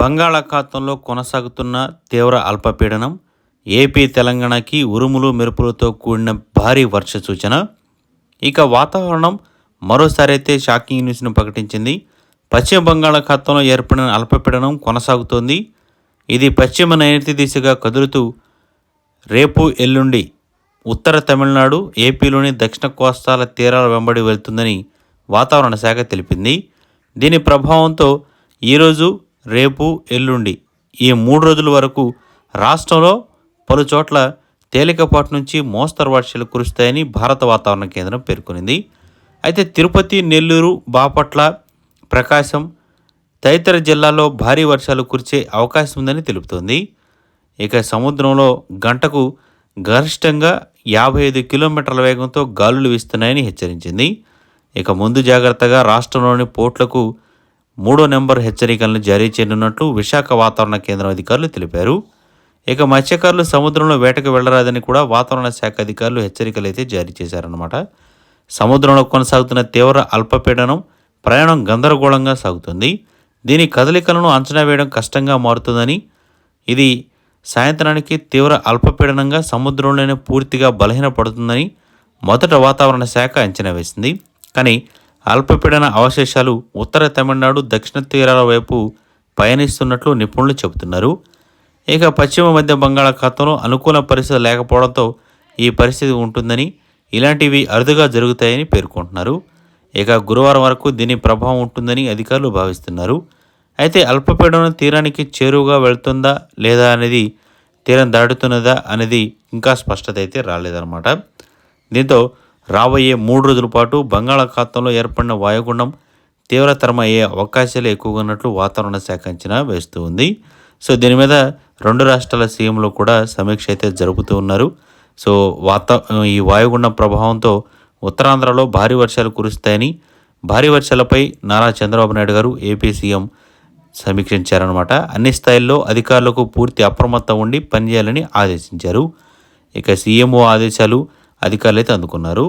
బంగాళాఖాతంలో కొనసాగుతున్న తీవ్ర అల్పపీడనం ఏపీ తెలంగాణకి ఉరుములు మెరుపులతో కూడిన భారీ వర్ష సూచన ఇక వాతావరణం మరోసారి అయితే షాకింగ్ న్యూస్ను ప్రకటించింది. పశ్చిమ బంగాళాఖాతంలో ఏర్పడిన అల్పపీడనం కొనసాగుతోంది. ఇది పశ్చిమ నైరుతి దిశగా కదులుతూ రేపు ఎల్లుండి ఉత్తర తమిళనాడు ఏపీలోని దక్షిణ కోస్తాల తీరాల వెంబడి వెళ్తుందని వాతావరణ శాఖ తెలిపింది. దీని ప్రభావంతో ఈరోజు రేపు ఎల్లుండి. ఈ మూడు రోజుల వరకు రాష్ట్రంలో పలు చోట్ల తేలికపాటి నుంచి మోస్తరు వర్షాలు కురుస్తాయని భారత వాతావరణ కేంద్రం పేర్కొనింది. అయితే తిరుపతి నెల్లూరు బాపట్ల ప్రకాశం తదితర జిల్లాల్లో భారీ వర్షాలు కురిసే అవకాశం ఉందని తెలుపుతోంది. ఇక సముద్రంలో గంటకు గరిష్టంగా యాభై ఐదు కిలోమీటర్ల వేగంతో గాలులు వీస్తున్నాయని హెచ్చరించింది. ఇక ముందు జాగ్రత్తగా రాష్ట్రంలోని పోట్లకు మూడో నెంబర్ హెచ్చరికలను జారీ చేయనున్నట్లు విశాఖ వాతావరణ కేంద్రం అధికారులు తెలిపారు. ఇక మత్స్యకారులు సముద్రంలో వేటకు వెళ్ళరాదని కూడా వాతావరణ శాఖ అధికారులు హెచ్చరికలు అయితే జారీ చేశారన్నమాట. సముద్రంలో కొనసాగుతున్న తీవ్ర అల్పపీడనం ప్రయాణం గందరగోళంగా సాగుతుంది. దీని కదలికలను అంచనా వేయడం కష్టంగా మారుతుందని ఇది సాయంత్రానికి తీవ్ర అల్పపీడనంగా సముద్రంలోనే పూర్తిగా బలహీనపడుతుందని మొదట వాతావరణ శాఖ అంచనా వేసింది. కానీ అల్పపీడన అవశేషాలు ఉత్తర తమిళనాడు దక్షిణ తీరాల వైపు పయనిస్తున్నట్లు నిపుణులు చెబుతున్నారు. ఇక పశ్చిమ మధ్య బంగాళాఖాతంలో అనుకూల పరిస్థితి లేకపోవడంతో ఈ పరిస్థితి ఉంటుందని ఇలాంటివి అరుదుగా జరుగుతాయని పేర్కొంటున్నారు. ఇక గురువారం వరకు దీని ప్రభావం ఉంటుందని అధికారులు భావిస్తున్నారు. అయితే అల్పపీడనం తీరానికి చేరువుగా వెళ్తుందా లేదా అనేది తీరం దాటుతున్నదా అనేది ఇంకా స్పష్టత అయితే రాలేదన్నమాట. దీంతో రాబోయే మూడు రోజుల పాటు బంగాళాఖాతంలో ఏర్పడిన వాయుగుండం తీవ్రతరం అయ్యే అవకాశాలు ఎక్కువగా ఉన్నట్లు వాతావరణ శాఖ అంచనా వేస్తూ ఉంది. సో దీని మీద రెండు రాష్ట్రాల సీఎంలు కూడా సమీక్ష అయితే జరుపుతూ ఉన్నారు. సో వాత ఈ వాయుగుండం ప్రభావంతో ఉత్తరాంధ్రలో భారీ వర్షాలు కురుస్తాయని భారీ వర్షాలపై నారా చంద్రబాబు నాయుడు గారు ఏపీ సీఎం సమీక్షించారనమాట అన్ని స్థాయిల్లో అధికారులకు పూర్తి అప్రమత్తం ఉండి పనిచేయాలని ఆదేశించారు. ఇక సీఎంఓ ఆదేశాలు అధికారులు అయితే అందుకున్నారు.